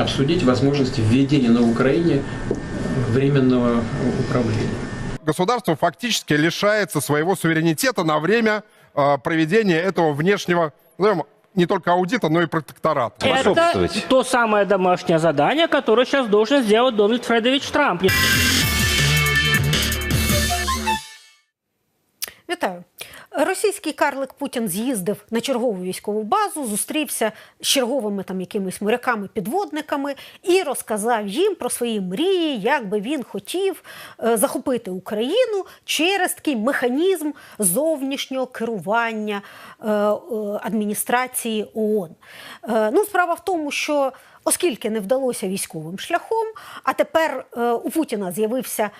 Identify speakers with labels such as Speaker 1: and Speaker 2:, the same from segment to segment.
Speaker 1: обсудить возможности введения на Украине временного управления.
Speaker 2: Государство фактически лишается своего суверенитета на время э, проведения этого внешнего, назовем, не только аудита, но и протектората.
Speaker 3: Это то самое домашнее задание, которое сейчас должен сделать Дональд Фредович Трамп.
Speaker 4: Вітаю. Російський карлик Путін з'їздив на чергову військову базу, зустрівся з черговими там якимись моряками-підводниками і розказав їм про свої мрії, як би він хотів е, захопити Україну через такий механізм зовнішнього керування е, е, адміністрації ООН. Ну, справа в тому, що оскільки не вдалося військовим шляхом, а тепер у Путіна з'явився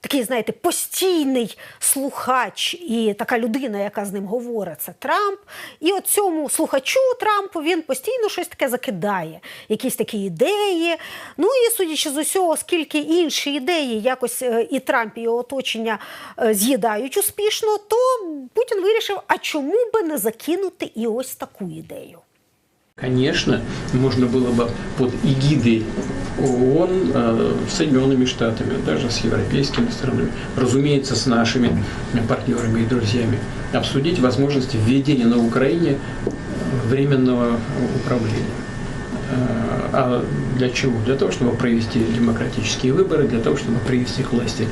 Speaker 4: такий, знаєте, постійний слухач і така людина, яка з ним говорить, це Трамп. І от цьому слухачу Трампу він постійно щось таке закидає, якісь такі ідеї. Ну і судячи з усього, оскільки інші ідеї якось е, і Трамп, і його оточення е, з'їдають успішно, то Путін вирішив, а чому би не закинути і ось таку ідею.
Speaker 1: Конечно, можно было бы под эгидой ООН э, с Соединенными Штатами, даже с европейскими странами, разумеется, с нашими партнерами и друзьями, обсудить возможности введения на Украине временного управления. Э, А для чего? Для того, чтобы провести демократические выборы, для того, чтобы привести к власти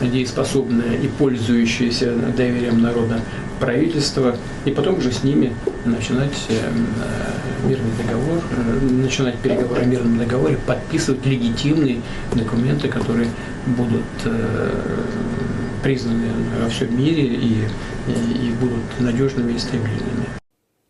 Speaker 1: дееспособное и пользующееся доверием народа правительство, и потом уже с ними начинать э, мирный договор, э, начинать переговоры о мирном договоре, подписывать легитимные документы, которые будут э, признаны во всем мире и, и, и будут надежными и стабильными.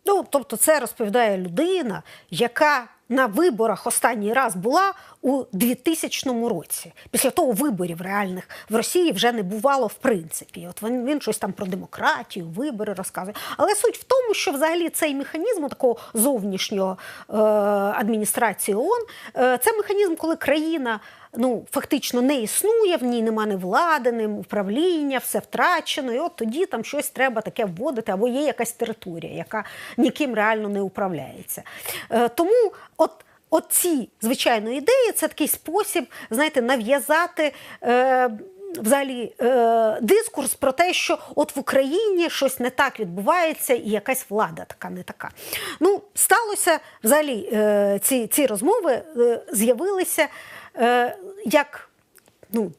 Speaker 4: Ну, тобто, це розповідає людина, яка на виборах останній раз була у 2000 році. Після того виборів реальних в Росії вже не бувало в принципі. От він, він щось там про демократію, вибори розказує. Але суть в тому, що взагалі цей механізм такого зовнішнього е, адміністрації ООН, е, це механізм, коли країна ну, фактично не існує, в ній нема ні влади, ні управління, все втрачено. І от тоді там щось треба таке вводити, або є якась територія, яка ніким реально не управляється. Е, тому от. Оці, звичайно, ідеї це такий спосіб, знаєте, нав'язати. Е, Взагалі е, дискурс про те, що от в Україні щось не так відбувається, і якась влада така не така. Ну, сталося взагалі е, ці, ці розмови е, з'явилися як ну,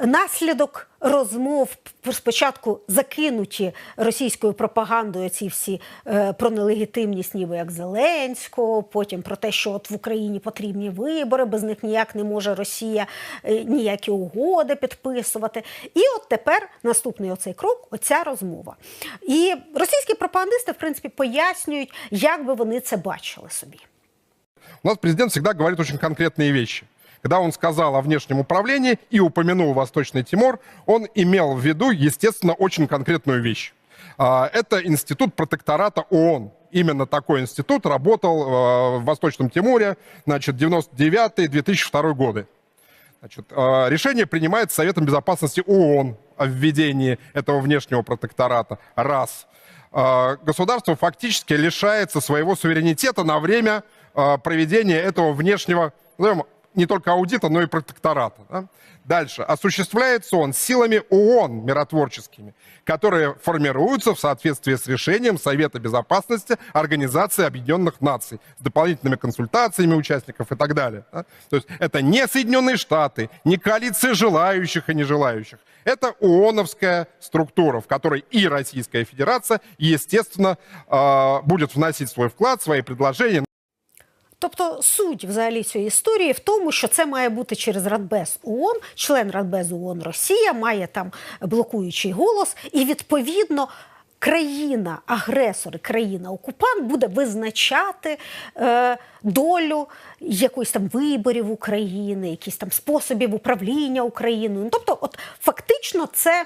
Speaker 4: наслідок розмов спочатку закинуті російською пропагандою ці всі е, про нелегітимність, ніби як Зеленського, потім про те, що от в Україні потрібні вибори, без них ніяк не може Росія е, ніякі угоди підписувати. І от тепер наступний оцей крок оця розмова. І російські пропагандисти, в принципі, пояснюють, як би вони це бачили собі.
Speaker 2: У нас президент всегда говорит очень конкретные вещи. Когда он сказал о внешнем управлении и упомянул Восточный Тимор, он имел в виду, естественно, очень конкретную вещь. А, Это институт протектората ООН. Именно такой институт работал э, в Восточном Тиморе, значит, 99-2002 годы. Значит, э, решение принимается Советом Безопасности ООН о введении этого внешнего протектората. Раз. Э, Государство фактически лишается своего суверенитета на время проведения этого внешнего, назовем, не только аудита, но и протектората. да. Дальше. Осуществляется он силами ООН миротворческими, которые формируются в соответствии с решением Совета Безопасности Организации Объединенных Наций с дополнительными консультациями участников и так далее. да. То есть это не Соединенные Штаты, не коалиция желающих и нежелающих. Это ООНовская структура, в которой и Российская Федерация, естественно, э, будет вносить свой вклад, свои предложения.
Speaker 4: Тобто суть взагалі цієї історії в тому, що це має бути через Радбез ООН, член Радбезу ООН Росія має там блокуючий голос, і відповідно. Країна, агресор, і країна-окупант буде визначати е, долю якоїсь там виборів України, якісь там способів управління Україною. Тобто, от фактично, це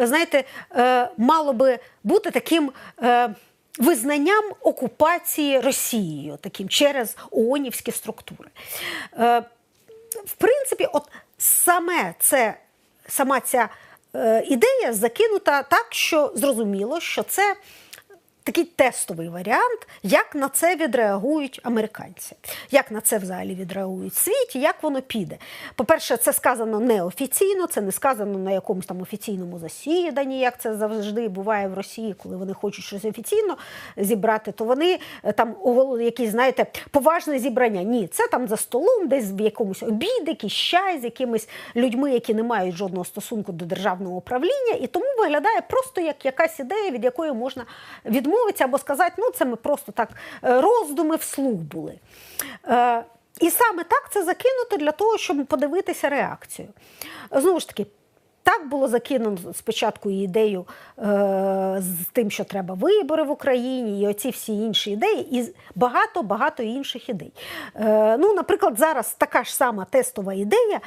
Speaker 4: знаєте, е, мало би бути таким. Е, визнанням окупації Росією, таким через ООНівські структури. Е, в принципі, от саме це, сама ця е, ідея закинута так, що зрозуміло, що це такий тестовий варіант, як на це відреагують американці, як на це взагалі відреагують світі, як воно піде. По-перше, це сказано неофіційно, це не сказано на якомусь там офіційному засіданні, як це завжди буває в Росії, коли вони хочуть щось офіційно зібрати, то вони е, там якісь, знаєте, поважне зібрання. Ні, це там за столом, десь в якомусь обід, якийсь чай з якимись людьми, які не мають жодного стосунку до державного управління, і тому виглядає просто як якась ідея, від якої можна відмовитися або сказати, ну це ми просто так е, роздуми вслух були. Е, І саме так це закинуто для того, щоб подивитися реакцію. Знову ж таки, так було закинено спочатку ідею е, з тим, що треба вибори в Україні, і оці всі інші ідеї, і багато-багато інших ідей. Ну, наприклад, зараз така ж сама тестова ідея.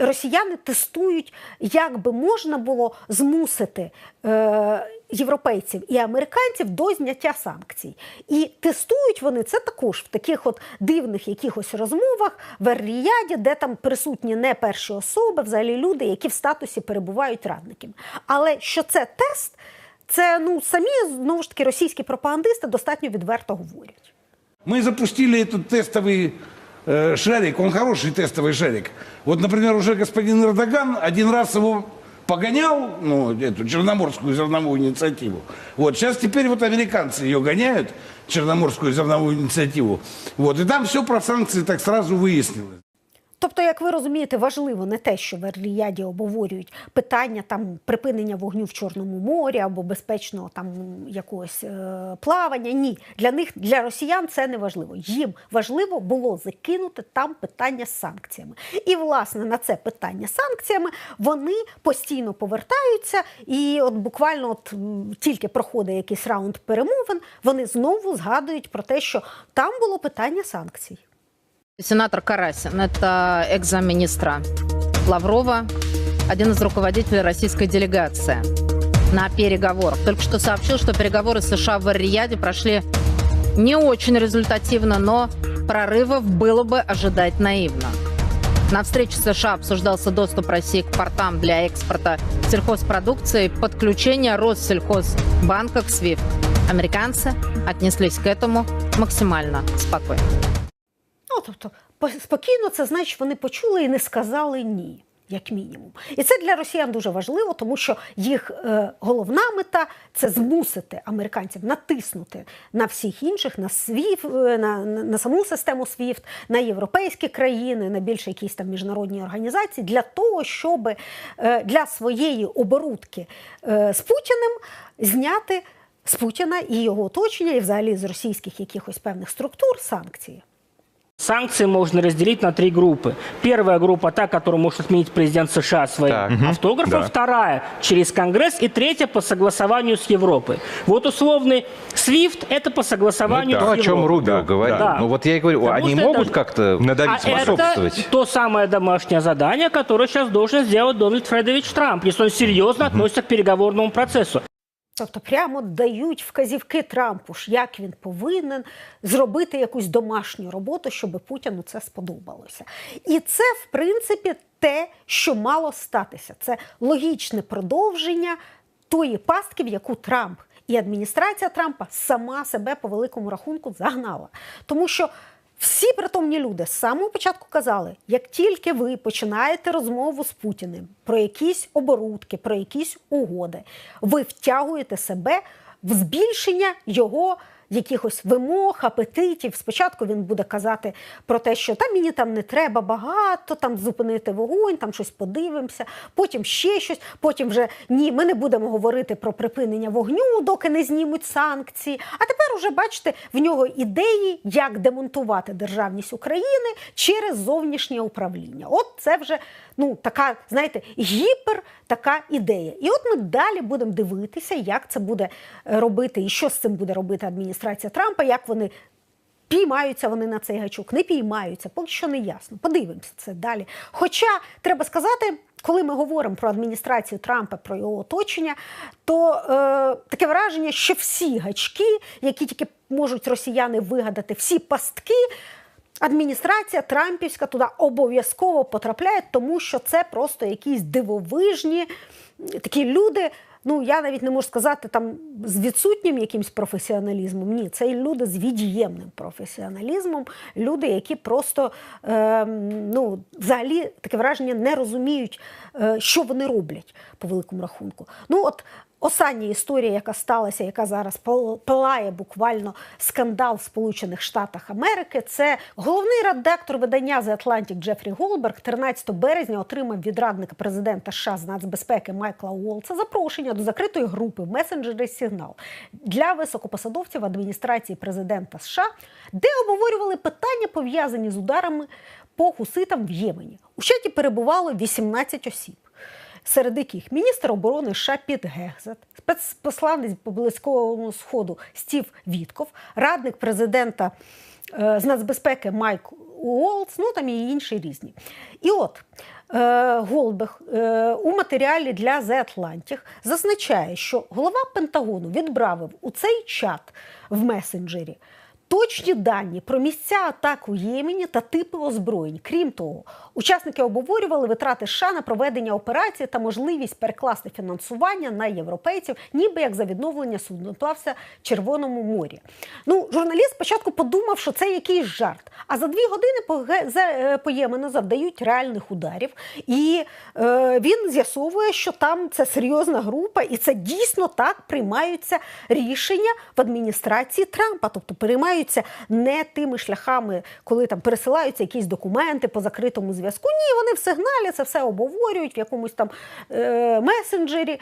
Speaker 4: Росіяни тестують, як би можна було змусити Європейців і американців до зняття санкцій. І тестують вони це також в таких от дивних якихось розмовах в Ер-Ріяді, де там присутні не перші особи, взагалі люди, які в статусі перебувають радниками. Але що це тест, це ну самі знову ж таки російські пропагандисти достатньо відверто говорять.
Speaker 5: Мы запустили этот тестовый э, шарик, он хороший тестовый шарик. Вот, например, уже господин Эрдоган один раз его погонял, ну, эту черноморскую зерновую инициативу. Вот, сейчас теперь вот американцы ее гоняют, черноморскую зерновую инициативу. Вот, и там все про санкции так сразу выяснилось.
Speaker 4: Тобто, як ви розумієте, важливо не те, що в Ер-Ріяді обговорюють питання там припинення вогню в Чорному морі або безпечного там якогось е, плавання. Ні, для них для росіян це не важливо. Їм важливо було закинути там питання з санкціями. І власне на це питання санкціями вони постійно повертаються. І от буквально, от тільки проходить якийсь раунд перемовин, вони знову згадують про те, що там було питання санкцій.
Speaker 6: Сенатор Карасин, это экс-замминистра Лаврова, один из руководителей российской делегации на переговорах. Только что сообщил, что переговоры США в Эр-Рияде прошли не очень результативно, но прорывов было бы ожидать наивно. На встрече США обсуждался доступ России к портам для экспорта сельхозпродукции, подключение Россельхозбанка к SWIFT. Американцы отнеслись к этому максимально спокойно.
Speaker 4: Тобто, по- спокійно це значить, вони почули і не сказали ні. Як мінімум, і це для росіян дуже важливо, тому що їх е, головна мета це змусити американців натиснути на всіх інших, на СВІФ, е, на, на, саму систему SWIFT, на європейські країни, на більше якісь там міжнародні організації, для того, щоб е, для своєї оборудки з Путіним зняти з Путіна і його оточення, і взагалі з російських якихось певних структур санкції.
Speaker 3: Санкции можно разделить на три группы. Первая группа та, которую может отменить президент США своим
Speaker 7: Так.
Speaker 3: Автографом.
Speaker 7: Да.
Speaker 3: Вторая через Конгресс. И третья по согласованию с Европой. Вот условный SWIFT – это по согласованию
Speaker 7: Ну,
Speaker 3: с
Speaker 7: то, о чем
Speaker 3: Европой.
Speaker 7: Рубио говорил.
Speaker 3: Да.
Speaker 7: Ну вот я и говорю,
Speaker 3: Потому
Speaker 7: они могут
Speaker 3: это-
Speaker 7: как-то надавить,
Speaker 3: а
Speaker 7: способствовать?
Speaker 3: это то самое домашнее задание, которое сейчас должен сделать Дональд Фредович Трамп, если он серьезно относится к переговорному процессу.
Speaker 4: Тобто прямо дають вказівки Трампу, ж, як він повинен зробити якусь домашню роботу, щоб Путіну це сподобалося. І це, в принципі, те, що мало статися. Це логічне продовження тої пастки, в яку Трамп і адміністрація Трампа сама себе по великому рахунку загнала. Тому що всі притомні люди з самого початку казали, як тільки ви починаєте розмову з Путіним про якісь оборудки, про якісь угоди, ви втягуєте себе в збільшення його якихось вимог, апетитів. Спочатку він буде казати про те, що там мені там не треба багато, там зупинити вогонь, там щось подивимося, потім ще щось, потім вже ні, ми не будемо говорити про припинення вогню, доки не знімуть санкції. А тепер уже бачите, в нього ідеї, як демонтувати державність України через зовнішнє управління. От це вже ну така, знаєте, гіпер така ідея. І от ми далі будемо дивитися, як це буде е, робити і що з цим буде робити адміністрація Трампа, як вони. Піймаються вони на цей гачок, не піймаються, поки що не ясно. Подивимося це далі. Хоча треба сказати, коли ми говоримо про адміністрацію Трампа, про його оточення, то е, таке враження, що всі гачки, які тільки можуть росіяни вигадати, всі пастки, адміністрація Трампівська туди обов'язково потрапляє, тому що це просто якісь дивовижні такі люди. Ну я навіть не можу сказати там з відсутнім якимсь професіоналізмом. Ні, це люди з від'ємним професіоналізмом, люди, які просто е, ну, взагалі таке враження не розуміють, е, що вони роблять по великому рахунку. Ну от Остання історія, яка сталася, яка зараз пал- палає буквально скандал в Сполучених Штатах Америки, це головний редактор видання The Atlantic Джефрі Голберг 13 березня отримав від радника президента США з нацбезпеки Майкла Уолтса запрошення до закритої групи в месенджері Сигнал для високопосадовців адміністрації президента США, де обговорювали питання пов'язані з ударами по хуситам в Ємені. У чаті перебувало 18 осіб серед яких міністр оборони США Піт Гегзет, спецпосланець по Близькому Сходу Стів Вітков, радник президента е, з нацбезпеки Майк Уолтс, ну там і інші різні. І от е, Голбех е, у матеріалі для The Atlantic зазначає, що голова Пентагону відправив у цей чат в месенджері точні дані про місця атак у Ємені та типи озброєнь. Крім того, учасники обговорювали витрати США на проведення операції та можливість перекласти фінансування на європейців, ніби як за відновлення судноплавця в Червоному морі. Ну, журналіст спочатку подумав, що це якийсь жарт. А за дві години по, за- е, по Ємену завдають реальних ударів. І е, він з'ясовує, що там це серйозна група, і це дійсно так приймаються рішення в адміністрації Трампа. Тобто приймаються не тими шляхами, коли там пересилаються якісь документи по закритому зв'язку. Ні, вони в сигналі це все обговорюють в якомусь там е, месенджері,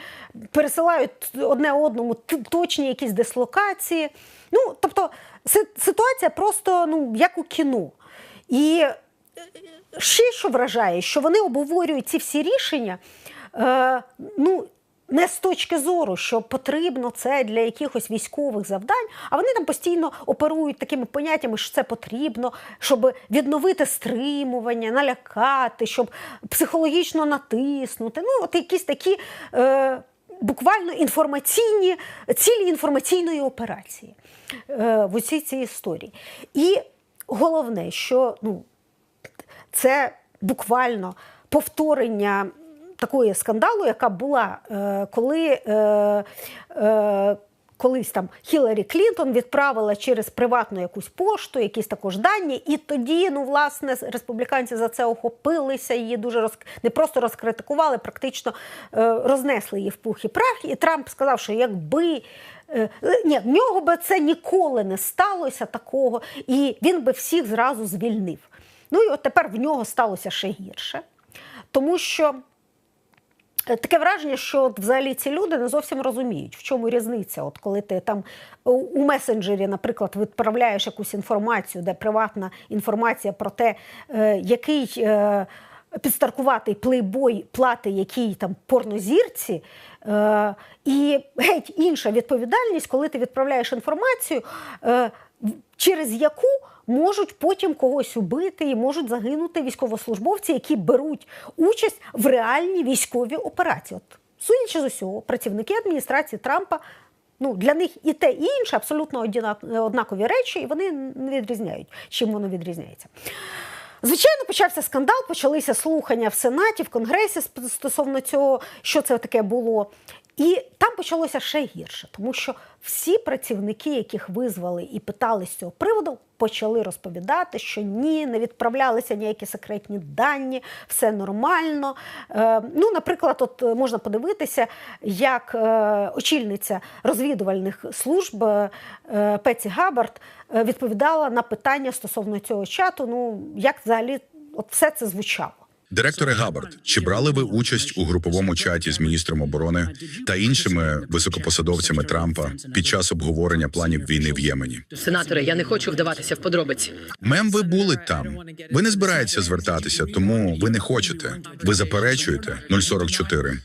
Speaker 4: пересилають одне одному точні якісь дислокації. Ну, тобто, си- ситуація просто ну, як у кіно. І ще що вражає, що вони обговорюють ці всі рішення. Е, ну, не з точки зору, що потрібно це для якихось військових завдань, а вони там постійно оперують такими поняттями, що це потрібно, щоб відновити стримування, налякати, щоб психологічно натиснути. Ну, от якісь такі е, буквально інформаційні цілі інформаційної операції е, в усій цій історії. І головне, що ну, це буквально повторення такої скандалу, яка була, е, коли е, е, колись там Хіларі Клінтон відправила через приватну якусь пошту, якісь також дані, і тоді, ну, власне, республіканці за це охопилися, її дуже роз... не просто розкритикували, практично рознесли її в пух і прах. І Трамп сказав, що якби. Ні, в нього би це ніколи не сталося такого, і він би всіх зразу звільнив. Ну і от тепер в нього сталося ще гірше, тому що Таке враження, що от взагалі ці люди не зовсім розуміють, в чому різниця. От коли ти там у- у месенджері, наприклад, відправляєш якусь інформацію, де приватна інформація про те, е, який е, підстаркуватий плейбой плати якій там порнозірці, е, і геть інша відповідальність, коли ти відправляєш інформацію, е, через яку можуть потім когось убити і можуть загинути військовослужбовці, які беруть участь в реальній військовій операції. От, судячи з усього, працівники адміністрації Трампа. Ну, для них і те, і інше абсолютно однакові речі, і вони не відрізняють, чим воно відрізняється. Звичайно, почався скандал, почалися слухання в Сенаті, в Конгресі стосовно цього, що це таке було. І там почалося ще гірше, тому що всі працівники, яких визвали і питали з цього приводу, почали розповідати, що ні, не відправлялися ніякі секретні дані, все нормально. Е, ну, наприклад, от е, можна подивитися, як е, очільниця розвідувальних служб е, Пеці Габард е, відповідала на питання стосовно цього чату. Ну, як взагалі от все це звучало.
Speaker 7: Директоре Габард, чи брали ви участь у груповому чаті з міністром оборони та іншими високопосадовцями Трампа під час обговорення планів війни в Ємені?
Speaker 8: Сенаторе, я не хочу вдаватися в подробиці.
Speaker 7: Мем, ви були там. Ви не збираєтеся звертатися, тому ви не хочете. Ви заперечуєте 044.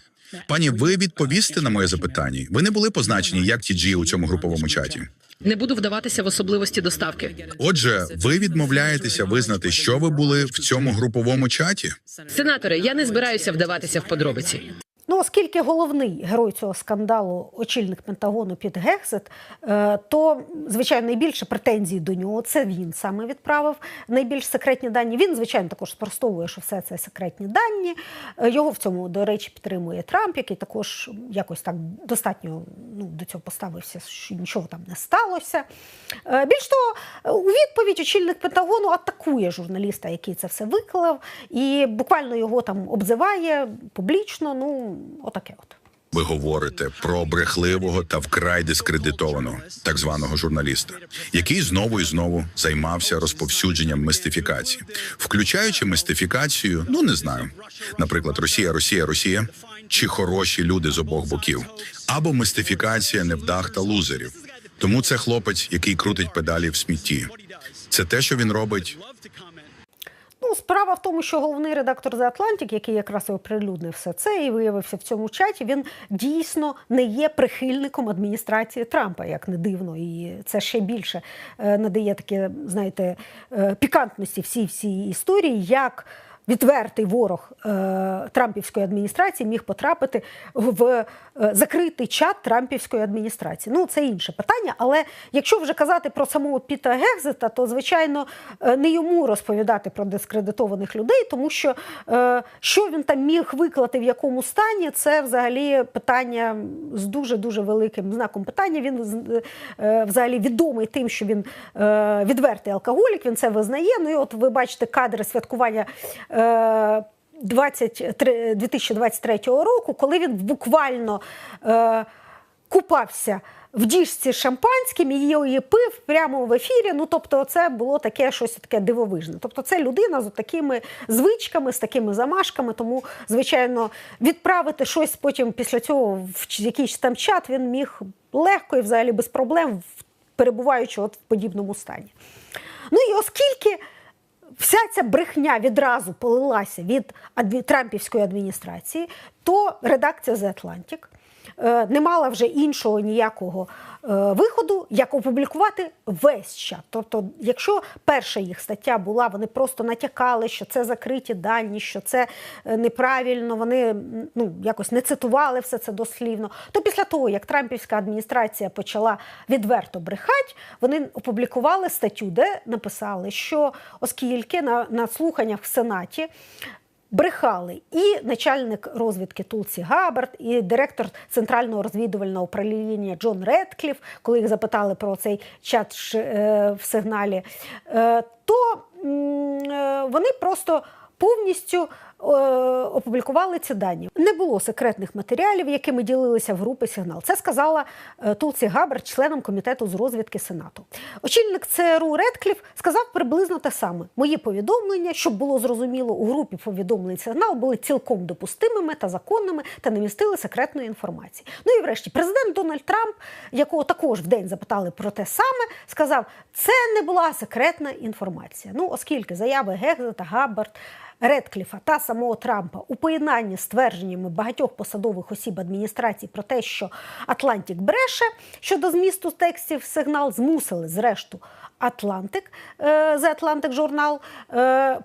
Speaker 7: Пані, ви відповісте на моє запитання. Ви не були позначені як TG у цьому груповому чаті.
Speaker 8: Не буду вдаватися в особливості доставки.
Speaker 7: Отже, ви відмовляєтеся визнати, що ви були в цьому груповому чаті?
Speaker 8: Сенаторе, я не збираюся вдаватися в подробиці.
Speaker 4: Ну, оскільки головний герой цього скандалу очільник Пентагону Піт Гексет, е, то звичайно найбільше претензій до нього це він саме відправив найбільш секретні дані. Він, звичайно, також спростовує, що все це секретні дані. Е, Його в цьому, до речі, підтримує Трамп, який також якось так достатньо ну, до цього поставився, що нічого там не сталося. Е, Більш того, у відповідь очільник Пентагону атакує журналіста, який це все виклав, і буквально його там обзиває публічно. Ну, отаке от.
Speaker 7: Ви говорите про брехливого та вкрай дискредитованого так званого журналіста, який знову і знову займався розповсюдженням мистифікації, включаючи мистифікацію, ну не знаю, наприклад, Росія, Росія, Росія чи хороші люди з обох боків, або мистифікація невдах та лузерів. Тому це хлопець, який крутить педалі в смітті. Це те, що він робить
Speaker 4: Ну, справа в тому, що головний редактор The Atlantic, який якраз і оприлюднив все це і виявився в цьому чаті, він дійсно не є прихильником адміністрації Трампа, як не дивно. І це ще більше е, надає таке, знаєте, е, пікантності всій всій історії, як. Відвертий ворог е, Трампівської адміністрації міг потрапити в е, закритий чат Трампівської адміністрації. Ну, це інше питання. Але якщо вже казати про самого Піта Гекзета, то звичайно е, не йому розповідати про дискредитованих людей, тому що що він там міг виклати в якому стані, це взагалі питання з дуже дуже великим знаком питання. Він взагалі відомий тим, що він відвертий алкоголік, він це визнає. Ну і от ви бачите кадри святкування. Е, 23, 2023 року, коли він буквально е, купався в діжці шампанським і її пив прямо в ефірі. Ну, тобто, це було таке щось таке дивовижне. Тобто, це людина з такими звичками, з такими замашками. Тому, звичайно, відправити щось потім після цього в якийсь там чат він міг легко і взагалі без проблем, перебуваючи от в подібному стані. Ну і оскільки вся ця брехня відразу полилася від адмі... Трампівської адміністрації, то редакція The Atlantic не мала вже іншого ніякого е, виходу, як опублікувати весь чат. Тобто, якщо перша їх стаття була, вони просто натякали, що це закриті дані, що це е, неправильно, вони ну, якось не цитували все це дослівно. То після того, як Трампівська адміністрація почала відверто брехати, вони опублікували статтю, де написали, що оскільки на, на слуханнях в Сенаті брехали. І начальник розвідки Тулсі Габард, і директор центрального розвідувального управління Джон Редкліф, коли їх запитали про цей чат е, в сигналі, е, то е, вони просто повністю опублікували ці дані. Не було секретних матеріалів, якими ділилися в групи сигнал. Це сказала е, Тулсі Габбард, членом комітету з розвідки Сенату. Очільник ЦРУ Редкліф сказав приблизно те саме. Мої повідомлення, щоб було зрозуміло, у групі повідомлень сигнал були цілком допустимими та законними та не містили секретної інформації. Ну і врешті, президент Дональд Трамп, якого також в день запитали про те саме, сказав, це не була секретна інформація. Ну, оскільки заяви Гекза та Габбард Редкліфа та самого Трампа у поєднанні з твердженнями багатьох посадових осіб адміністрації про те, що Атлантик бреше щодо змісту текстів сигнал, змусили зрешту Атлантик за Атлантик журнал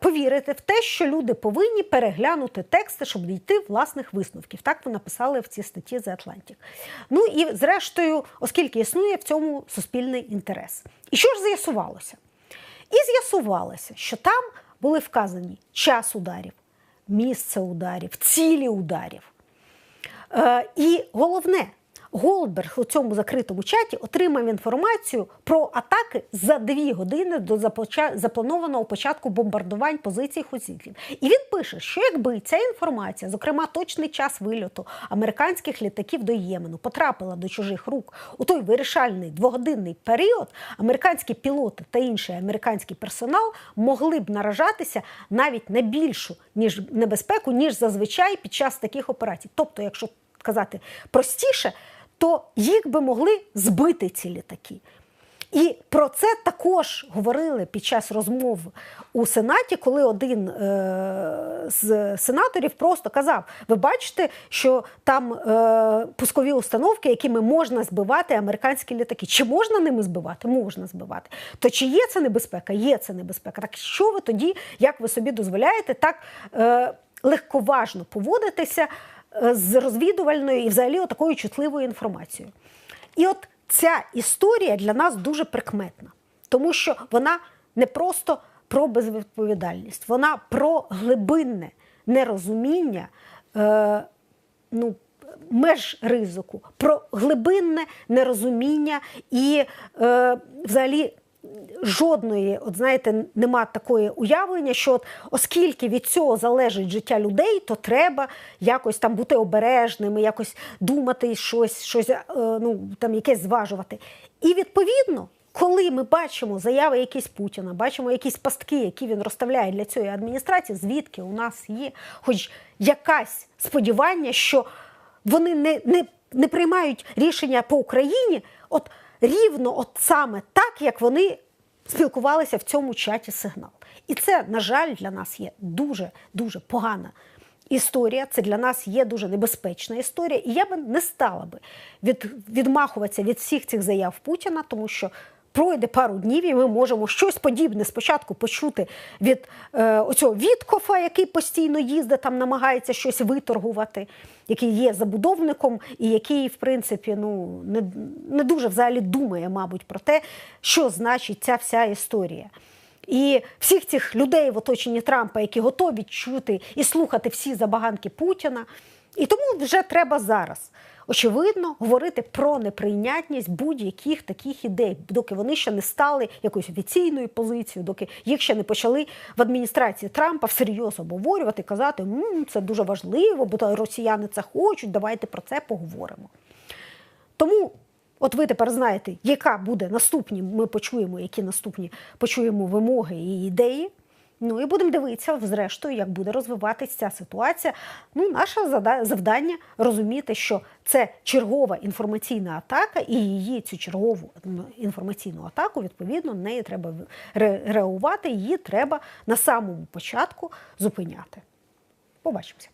Speaker 4: повірити в те, що люди повинні переглянути тексти, щоб дійти власних висновків. Так ви написали в цій статті за Атлантик. Ну і зрештою, оскільки існує в цьому суспільний інтерес. І що ж з'ясувалося? І з'ясувалося, що там були вказані час ударів, місце ударів, цілі ударів. Е, і головне, Голдберг у цьому закритому чаті отримав інформацію про атаки за дві години до запланованого початку бомбардувань позицій хусітів. І він пише, що якби ця інформація, зокрема точний час вильоту американських літаків до Ємену, потрапила до чужих рук у той вирішальний двогодинний період, американські пілоти та інший американський персонал могли б наражатися навіть на більшу ніж небезпеку, ніж зазвичай під час таких операцій. Тобто, якщо казати простіше, то їх би могли збити ці літаки. І про це також говорили під час розмов у Сенаті, коли один е, з сенаторів просто казав: ви бачите, що там е, пускові установки, якими можна збивати американські літаки. Чи можна ними збивати? Можна збивати. То чи є це небезпека? Є це небезпека. Так що ви тоді, як ви собі дозволяєте, так е, легковажно поводитися? Е, з розвідувальною і взагалі такою чутливою інформацією. І от ця історія для нас дуже прикметна, тому що вона не просто про безвідповідальність, вона про глибинне нерозуміння. Е, ну, меж ризику, про глибинне нерозуміння і е, взагалі. Жодної, от знаєте, нема такої уявлення, що от, оскільки від цього залежить життя людей, то треба якось там бути обережними, якось думати щось, щось е, ну там якесь зважувати. І відповідно, коли ми бачимо заяви якісь Путіна, бачимо якісь пастки, які він розставляє для цієї адміністрації, звідки у нас є хоч якась сподівання, що вони не, не, не приймають рішення по Україні, от рівно от саме так, як вони спілкувалися в цьому чаті сигнал. І це, на жаль, для нас є дуже дуже погана історія. Це для нас є дуже небезпечна історія. І я би не стала би від, відмахуватися від всіх цих заяв Путіна, тому що. Пройде пару днів, і ми можемо щось подібне спочатку почути від е, оцього Віткофа, який постійно їздить, там намагається щось виторгувати, який є забудовником, і який, в принципі, ну не, не дуже взагалі думає, мабуть, про те, що значить ця вся історія. І всіх цих людей в оточенні Трампа, які готові чути і слухати всі забаганки Путіна. І тому вже треба зараз. Очевидно, говорити про неприйнятність будь-яких таких ідей, доки вони ще не стали якоюсь офіційною позицією, доки їх ще не почали в адміністрації Трампа всерйоз обговорювати, казати, М, це дуже важливо, бо росіяни це хочуть, давайте про це поговоримо. Тому, от ви тепер знаєте, яка буде наступні, ми почуємо, які наступні почуємо вимоги і ідеї. Ну і будемо дивитися, зрештою, як буде розвиватися ця ситуація. Ну, наше завдання розуміти, що це чергова інформаційна атака, і її цю чергову інформаційну атаку, відповідно, неї треба реагувати, її треба на самому початку зупиняти. Побачимося.